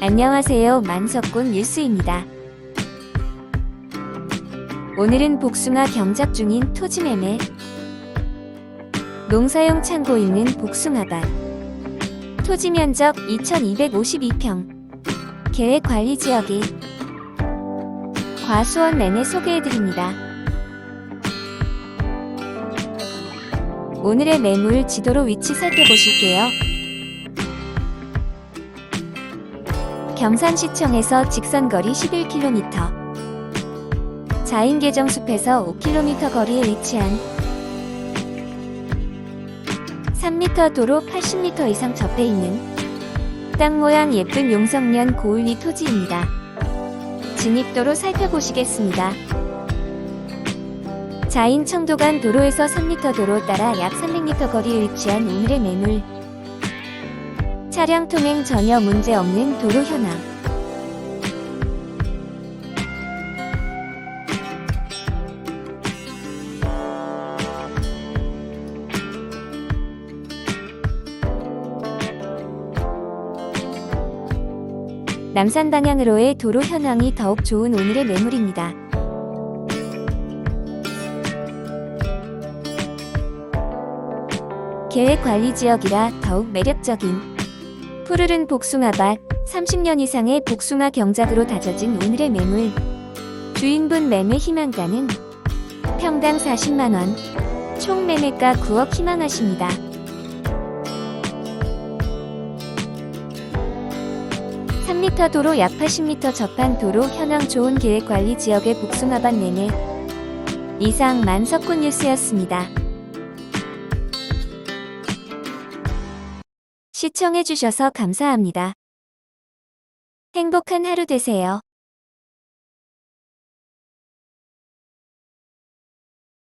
안녕하세요. 만석군 뉴스입니다. 오늘은 복숭아 경작 중인 토지 매매, 농사용 창고 있는 복숭아밭, 토지 면적 2252평, 계획 관리 지역이 과수원 내내 소개해드립니다. 오늘의 매물 지도로 위치 살펴보실게요. 경산시청에서 직선거리 11km 자인계정숲에서 5km 거리에 위치한 3m 도로 80m 이상 접해 있는 땅 모양 예쁜 용성면 고을리 토지입니다. 진입도로 살펴보시겠습니다. 자인 청도간 도로에서 3m 도로 따라 약 300m 거리에 위치한 오늘의 매물 차량 통행 전혀 문제 없는 도로 현황. 남산 방향으로의 도로 현황이 더욱 좋은 오늘의 매물입니다. 계획 관리 지역이라 더욱 매력적인 푸르른 복숭아밭 30년 이상의 복숭아 경작으로 다져진 오늘의 매물 주인분 매매 희망가는 평당 40만원 총 매매가 9억 희망하십니다. (3m) 도로 약 80m 접한 도로 현황 좋은 계획관리 지역의 복숭아밭 매매 이상 만석군 뉴스였습니다. 시청해주셔서 감사합니다. 행복한 하루 되세요.